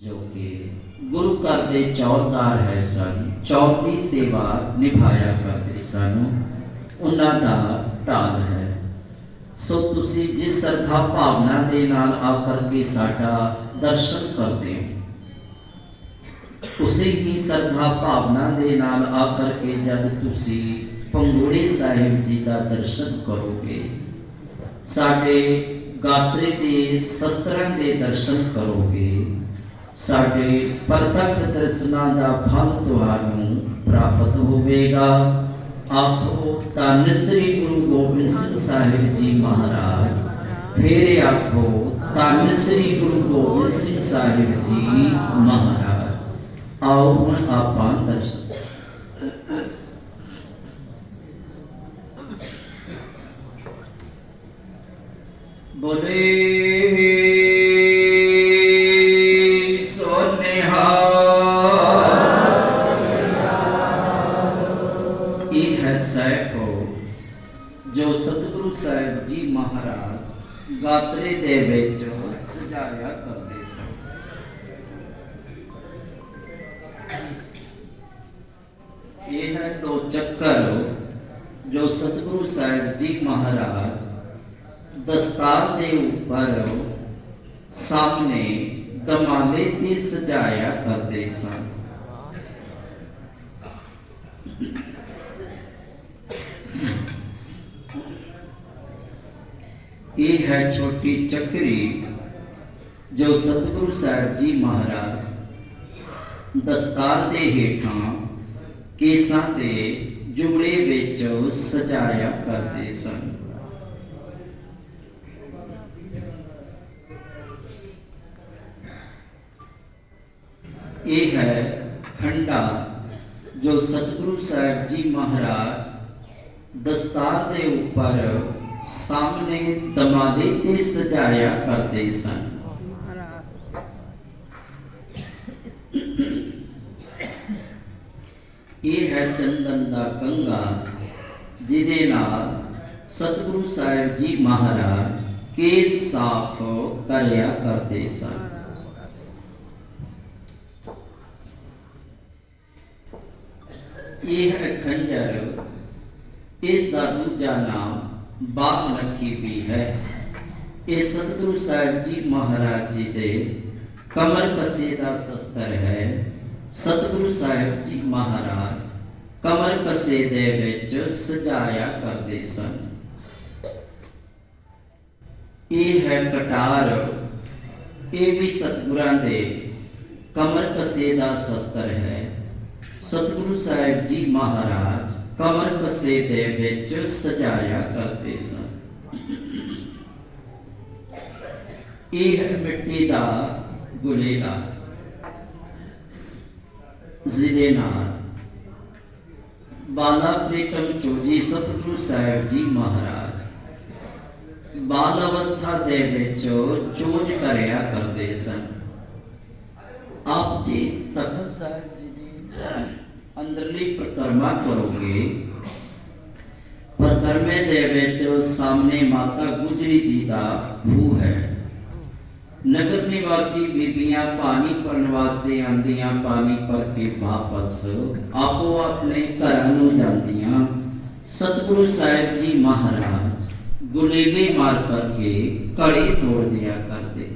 ਜੋ ਕਿ ਗੁਰੂ ਘਰ ਦੇ ਚੌਕਦਾਰ ਹੈ ਸਨ ਚੌਕ ਦੀ ਸੇਵਾ ਨਿਭਾਇਆ ਕਰਦੇ ਸਨ ਉਹਨਾਂ ਦਾ ਢਾਲ ਹੈ ਸੋ ਤੁਸੀਂ ਜਿਸ ਸਰਧਾ ਭਾਵਨਾ ਦੇ ਨਾਲ ਆ ਕਰਕੇ ਸਾਡਾ ਦਰਸ਼ਨ ਕਰਦੇ ਹੋ ਉਸੇ ਹੀ ਸਰਧਾ ਭਾਵਨਾ ਦੇ ਨਾਲ ਆ ਕਰਕੇ ਜਦ ਤੁਸੀਂ ਪੰਗੂੜੇ ਸਾਹਿਬ ਜੀ ਦਾ ਦਰਸ਼ਨ ਕਰੋਗੇ ਸਾਡੇ ਗਾਤਰੇ ਦੇ ਸ਼ਸਤਰਾਂ ਦੇ ਦਰਸ਼ਨ ਕਰੋਗੇ ਸਾਡੇ ਪਰਤਖ ਦਰਸ਼ਨਾਂ ਦਾ ਫਲ ਤੁਹਾਨੂੰ ਪ੍ਰਾਪਤ ਹੋਵੇਗਾ। ਆਖੋ ਧੰਨ ਸ੍ਰੀ ਗੁਰੂ ਗੋਬਿੰਦ ਸਿੰਘ ਸਾਹਿਬ ਜੀ ਮਹਾਰਾਜ, ਫਿਰ ਆਖੋ ਧੰਨ ਸ੍ਰੀ ਗੁਰੂ ਗੋਬਿੰਦ ਸਿੰਘ ਸਾਹਿਬ ਜੀ ਮਹਾਰਾਜ। ਆਓ ਹੁਣ ਆਪਾਂ ਦਰਸ਼ਨ ਇਹ ਹੈ ਸੈਕੋ ਜੋ ਸਤਿਗੁਰੂ ਸਾਹਿਬ ਜੀ ਮਹਾਰਾਜ ਗਾਤਰੇ ਦੇ ਵਿੱਚ ਸਜਾਇਆ ਕਰਦੇ ਸਨ ਇਹ ਹੈ ਦੋ ਚੱਕਰ ਜੋ ਸਤਿਗੁਰੂ ਸਾਹਿਬ ਜੀ ਮਹਾਰਾਜ ਦਸਤਾਰ ਦੇ ਉੱਪਰ ਸਾਹਮਣੇ ਦਮਾਲੇ ਤੇ ਸਜਾਇਆ ਕਰਦੇ ਸਨ ਇਹ ਹੈ ਛੋਟੀ ਚੱਕਰੀ ਜੋ ਸਤਿਗੁਰੂ ਸਾਹਿਬ ਜੀ ਮਹਾਰਾਜ ਦਸਤਾਰ ਦੇ ਹੇਠਾਂ ਕੇਸਾਂ ਦੇ ਜੁਗੜੇ ਵਿੱਚ ਸਜਾਇਆ ਕਰਦੇ ਸਨ। ਇਹ ਹੈ ਖੰਡਾ ਜੋ ਸਤਿਗੁਰੂ ਸਾਹਿਬ ਜੀ ਮਹਾਰਾਜ ਦਸਤਾਰ ਦੇ ਉੱਪਰ ਸਾਹਮਣੇ ਦਮਾਲੇ ਤੇ ਸਜਾਇਆ ਕਰਦੇ ਸਨ ਇਹ ਹੈ ਚੰਦਨ ਦਾ ਕੰਗਾ ਜਿਹਦੇ ਨਾਲ ਸਤਿਗੁਰੂ ਸਾਹਿਬ ਜੀ ਮਹਾਰਾਜ ਕੇਸ ਸਾਫ਼ ਕਰਿਆ ਕਰਦੇ ਸਨ ਇਹ ਹੈ ਖੰਜਰ ਇਸ ਦਾ ਦੂਜਾ ਨਾਮ ਬਾਗ ਨਖੀ ਵੀ ਹੈ। ਇਹ ਸਤਿਗੁਰੂ ਸਾਹਿਬ ਜੀ ਮਹਾਰਾਜ ਜੀ ਦੇ ਕਮਰ ਕਸੇ ਦਾ ਸ਼ਸਤਰ ਹੈ। ਸਤਿਗੁਰੂ ਸਾਹਿਬ ਜੀ ਮਹਾਰਾਜ ਕਮਰ ਕਸੇ ਦੇ ਵਿੱਚ ਸਜਾਇਆ ਕਰਦੇ ਸਨ। ਇਹ ਹੈ ਕਟਾਰ। ਇਹ ਵੀ ਸਤਿਗੁਰਾਂ ਦੇ ਕਮਰ ਕਸੇ ਦਾ ਸ਼ਸਤਰ ਹੈ। ਸਤਿਗੁਰੂ ਸਾਹਿਬ ਜੀ ਮਹਾਰਾਜ ਕਮਰ ਕਸੇ ਦੇ ਵਿੱਚ ਸਜਾਇਆ ਕਰਦੇ ਸਨ। ਇਹ ਮਿੱਟੀ ਦਾ ਗੁਲੇਲਾ ਜ਼ਿਲੇ ਨਾਲ ਬਾਲਾ ਪ੍ਰੀਤਮ ਚੋਜੀ ਸਤਿਗੁਰੂ ਸਾਹਿਬ ਜੀ ਮਹਾਰਾਜ ਬਾਲ ਅਵਸਥਾ ਦੇ ਵਿੱਚ ਚੋਜ ਕਰਿਆ ਕਰਦੇ ਸਨ। ਆਪ ਜੀ ਤਖਤ ਸਾਹਿਬ ਜੀ ਦੀ ਅੰਦਰਲੀ ਪ੍ਰਕਰਮਾ ਕਰੋਗੇ। ਪ੍ਰਕਰਮੇ ਦੇ ਵਿੱਚ ਸਾਹਮਣੇ ਮਾਤਾ ਗੁਜਰੀ ਜੀ ਦਾ ਖੂਹ ਹੈ। ਨਗਰ ਨਿਵਾਸੀ ਬੀਬੀਆਂ ਪਾਣੀ ਭਰਨ ਵਾਸਤੇ ਆਂਦੀਆਂ ਪਾਣੀ ਭਰ ਕੇ ਵਾਪਸ ਆਪੋ ਆਪਣੇ ਘਰਾਂ ਨੂੰ ਜਾਂਦੀਆਂ। ਸਤਿਗੁਰੂ ਸਾਹਿਬ ਜੀ ਮਹਾਰਾਜ ਗੁਲੇਲੇ ਮਾਰ ਕਰਕੇ ਕੜੀ ਤੋੜ ਦਿਆ ਕਰਦੇ।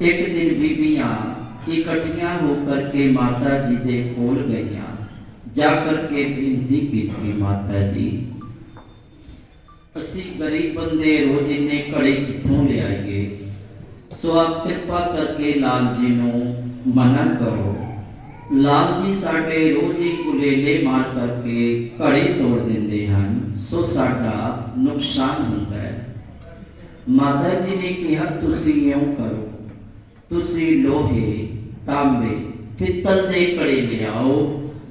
ਇੱਕ ਦਿਨ ਬੀਬੀਆਂ ਇਕੱਠੀਆਂ ਹੋ ਕਰਕੇ ਮਾਤਾ ਜੀ ਦੇ ਕੋਲ ਗਈਆਂ। ਜਾ ਕਰਕੇ ਬੇਨਤੀ ਕੀਤੀ ਮਾਤਾ ਜੀ ਅਸੀਂ ਗਰੀਬ ਬੰਦੇ ਰੋਜ਼ ਇੰਨੇ ਕੜੇ ਕਿੱਥੋਂ ਲਿਆਈਏ ਸੋ ਆਪ ਕਿਰਪਾ ਕਰਕੇ ਲਾਲ ਜੀ ਨੂੰ ਮਨਾ ਕਰੋ ਲਾਲ ਜੀ ਸਾਡੇ ਰੋਜ਼ ਹੀ ਕੁਲੇਲੇ ਮਾਰ ਕਰਕੇ ਘੜੇ ਤੋੜ ਦਿੰਦੇ ਹਨ ਸੋ ਸਾਡਾ ਨੁਕਸਾਨ ਹੁੰਦਾ ਹੈ ਮਾਤਾ ਜੀ ਨੇ ਕਿਹਾ ਤੁਸੀਂ ਇਉਂ ਕਰੋ ਤੁਸੀਂ ਲੋਹੇ ਤਾਂਬੇ ਪਿੱਤਲ ਦੇ ਕੜੇ ਲਿਆਓ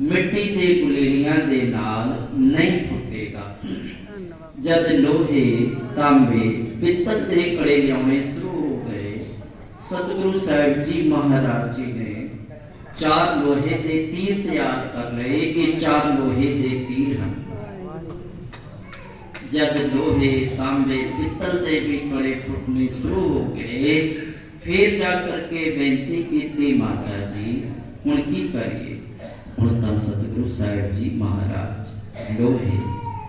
ਮਿੱਟੀ ਦੇ ਗੁਲੇਲੀਆਂ ਦੇ ਨਾਲ ਨਹੀਂ ਫੁੱਟੇਗਾ ਜਦ ਲੋਹੇ ਤਾਂਬੇ ਪਿੱਤਲ ਦੇ ਕੜੇ ਲਿਆਉਣੇ ਸ਼ੁਰੂ ਹੋ ਗਏ ਸਤਿਗੁਰੂ ਸਾਹਿਬ ਜੀ ਮਹਾਰਾਜ ਜੀ ਨੇ ਚਾਰ ਲੋਹੇ ਦੇ ਤੀਰ ਤਿਆਰ ਕਰ ਲਏ ਇਹ ਚਾਰ ਲੋਹੇ ਦੇ ਤੀਰ ਹਨ ਜਦ ਲੋਹੇ ਤਾਂਬੇ ਪਿੱਤਲ ਦੇ ਵੀ ਕੜੇ ਫੁੱਟਣੇ ਸ਼ੁਰੂ ਹੋ ਗਏ ਫਿਰ ਜਾ ਕਰਕੇ ਬੇਨਤੀ ਕੀਤੀ ਮਾਤਾ ਜੀ ਹੁਣ ਕੀ ਕਰੀਏ ਹੁਣ ਸਤਿਗੁਰੂ ਸਾਹਿਬ ਜੀ ਮਹਾਰਾਜ, ਲੋਹੇ,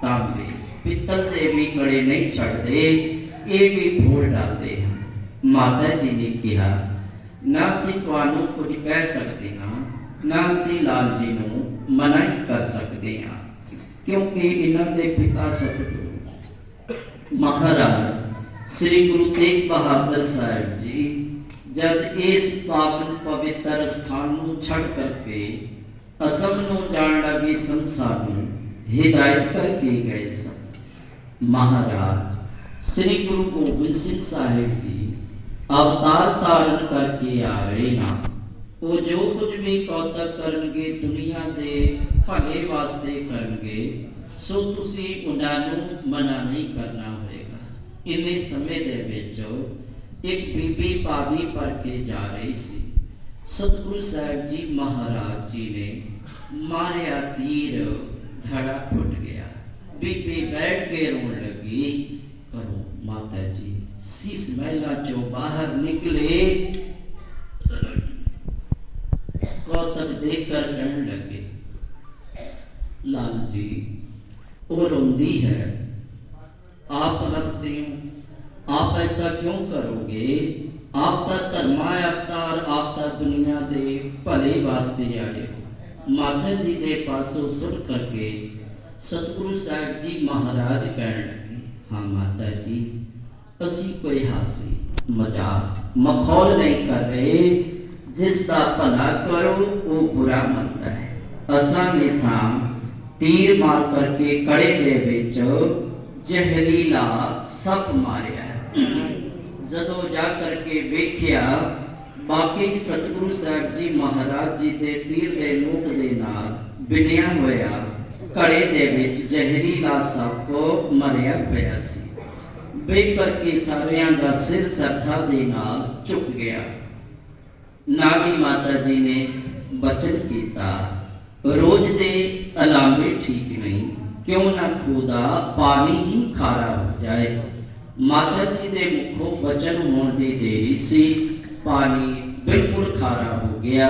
ਤਾਂਬੇ, ਪਿੱਤਲ ਦੇ ਵੀ ਕੜੇ ਨਹੀਂ ਛੱਡਦੇ ਇਹ ਵੀ ਫੋੜ ਡਾਲਦੇ ਹਨ। ਮਾਤਾ ਜੀ ਨੇ ਕਿਹਾ, ਨਾ ਅਸੀਂ ਤੁਹਾਨੂੰ ਕੁਝ ਕਹਿ ਸਕਦੇ ਹਾਂ, ਨਾ ਅਸੀਂ ਲਾਲ ਜੀ ਨੂੰ ਮਨਾ ਹੀ ਕਰ ਸਕਦੇ ਹਾਂ, ਕਿਉਂਕਿ ਇਹਨਾਂ ਦੇ ਪਿਤਾ ਸਤਿਗੁਰੂ ਮਹਾਰਾਜ ਸ੍ਰੀ ਗੁਰੂ ਤੇਗ ਬਹਾਦਰ ਸਾਹਿਬ ਜੀ, ਜਦ ਇਸ ਪਾਵਨ ਪਵਿੱਤਰ ਸਥਾਨ ਨੂੰ ਛੱਡ ਕਰਕੇ ਅਸਲ ਨੂੰ ਜਾਣ ਲੱਗੇ ਸੰਸਾਰ ਨੂੰ ਹਿਦਾਇਤ ਕਰਕੇ ਗਏ ਸਨ ਮਹਾਰਾਜ ਸ੍ਰੀ ਗੁਰੂ ਗੋਬਿੰਦ ਸਿੰਘ ਸਾਹਿਬ ਜੀ ਅਵਤਾਰ ਧਾਰਨ ਕਰਕੇ ਆ ਰਹੇ ਨਾ ਉਹ ਜੋ ਕੁਝ ਵੀ ਕੌਤਕ ਕਰਨਗੇ ਦੁਨੀਆ ਦੇ ਭਲੇ ਵਾਸਤੇ ਕਰਨਗੇ ਸੋ ਤੁਸੀਂ ਉਹਨਾਂ ਨੂੰ ਮਨਾ ਨਹੀਂ ਕਰਨਾ ਹੋਵੇਗਾ ਇੰਨੇ ਸਮੇਂ ਦੇ ਵਿੱਚ ਇੱਕ ਬੀਬੀ ਪਾਣੀ ਭਰ ਕੇ ਜਾ ਰਹੀ ਸੀ ਸਤਿਗੁਰੂ ਸਾਹਿਬ ਜੀ ਮਹਾਰਾਜ ਜੀ ਨੇ माया तीर धड़ा फुट गया। बीबी बैठ के रोन लगी। करो माता जी शीस महिला जो बाहर निकले, कौतक देखकर कहने लगे लाल जी वो रोंदी है। आप हँसते हो। आप ऐसा क्यों करोगे? आपका धर्मा अवतार आपका दुनिया दे, भले वास्ते आए हो। ਮਾਤਾ ਜੀ ਦੇ ਪਾਸੋਂ ਸੁਣ ਕਰਕੇ ਸਤਿਗੁਰੂ ਸਾਹਿਬ ਜੀ ਮਹਾਰਾਜ ਕਹਿਣ ਲੱਗੇ, ਹਾਂ ਮਾਤਾ ਜੀ, ਅਸੀਂ ਕੋਈ ਹਾਸੀ, ਮਜ਼ਾਕ, ਮਖੌਲ ਨਹੀਂ ਕਰ ਰਹੇ ਜਿਸ ਦਾ ਭਲਾ ਕਰੋ, ਉਹ ਬੁਰਾ ਮੰਨਦਾ ਹੈ ਅਸਾਂ ਨੇ ਤਾਂ ਤੀਰ ਮਾਰ ਕਰਕੇ ਕੜੇ ਦੇ ਵਿੱਚ ਜ਼ਹਿਰੀਲਾ ਸੱਪ ਮਾਰਿਆ ਹੈ। ਜਦੋਂ ਜਾ ਕਰਕੇ ਵੇਖਿਆ ਬਾਕੀ ਸਤਿਗੁਰੂ ਸਾਹਿਬ ਜੀ ਮਹਾਰਾਜ ਜੀ ਦੇ ਤੀਰ ਦੇ ਨੋਕ ਦੇ ਨਾਲ ਬਿਨਿਆ ਹੋਇਆ ਕੜੇ ਦੇ ਵਿੱਚ ਜ਼ਹਿਰੀਲਾ ਸੱਪ ਮਰਿਆ ਪਿਆ ਸੀ। ਵੇਖ ਕਰਕੇ ਸਾਰਿਆਂ ਦਾ ਸਿਰ ਸਰਧਾ ਦੇ ਨਾਲ ਝੁਕ ਗਿਆ। ਨਾਗੀ ਮਾਤਾ ਜੀ ਨੇ ਬਚਨ ਕੀਤਾ, ਰੋਜ਼ ਦੇ ਅਲਾਮੇ ਠੀਕ ਨਹੀਂ, ਕਿਉਂ ਨਾ ਖੁਦਾ ਪਾਣੀ ਹੀ ਖਾਰਾ ਹੋ ਜਾਏ। ਮਾਤਾ ਜੀ ਦੇ ਮੁਖੋਂ ਵਚਨ ਹੋਣ ਦੀ ਦੇਰੀ ਸੀ। पानी बिल्कुल खारा हो गया।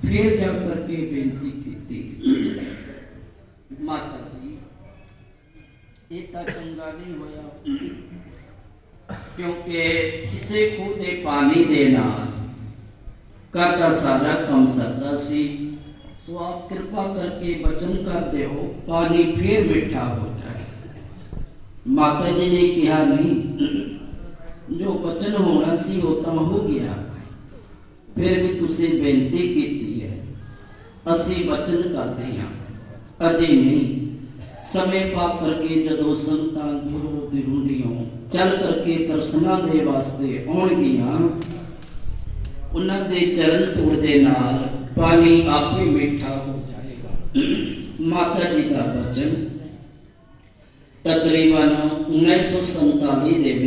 फिर जा करके बेनती की माता जी, इतना चंगा नहीं होया। क्योंकि किसे के पानी देना, काका सारा कम सकता सी। सो आप कृपा करके वचन कर दे हो पानी फिर मीठा हो जाए। माता जी ने कहा, नहीं ਜੋ ਬਚਨ ਹੋਣਾ ਸੀ ਉਹ ਤਾਂ ਹੋ ਗਿਆ। ਫਿਰ ਵੀ ਤੁਸੀਂ ਬੇਨਤੀ ਕੀਤੀ ਹੈ। ਅਸੀਂ ਬਚਨ ਕਰਦੇ ਹਾਂ। ਅਜੇ ਨਹੀਂ। ਸਮੇਂ ਪਾ ਕਰਕੇ ਜਦੋਂ ਸੰਤਾਂ ਗੁਰੂ ਦੀ ਰੁੰਡੀਆਂ ਚੱਲ ਕਰਕੇ ਦਰਸ਼ਨਾਂ ਦੇ ਵਾਸਤੇ ਆਉਣਗੀਆਂ, ਉਹਨਾਂ ਦੇ ਚਰਨ ਧੂੜ ਦੇ ਨਾਲ ਪਾਣੀ ਆਪੇ ਮਿੱਠਾ ਹੋ ਜਾਏਗਾ। ਮਾਤਾ ਜੀ ਦਾ ਬਚਨ ਤਕਰੀਬਨ 1947 ਦੇ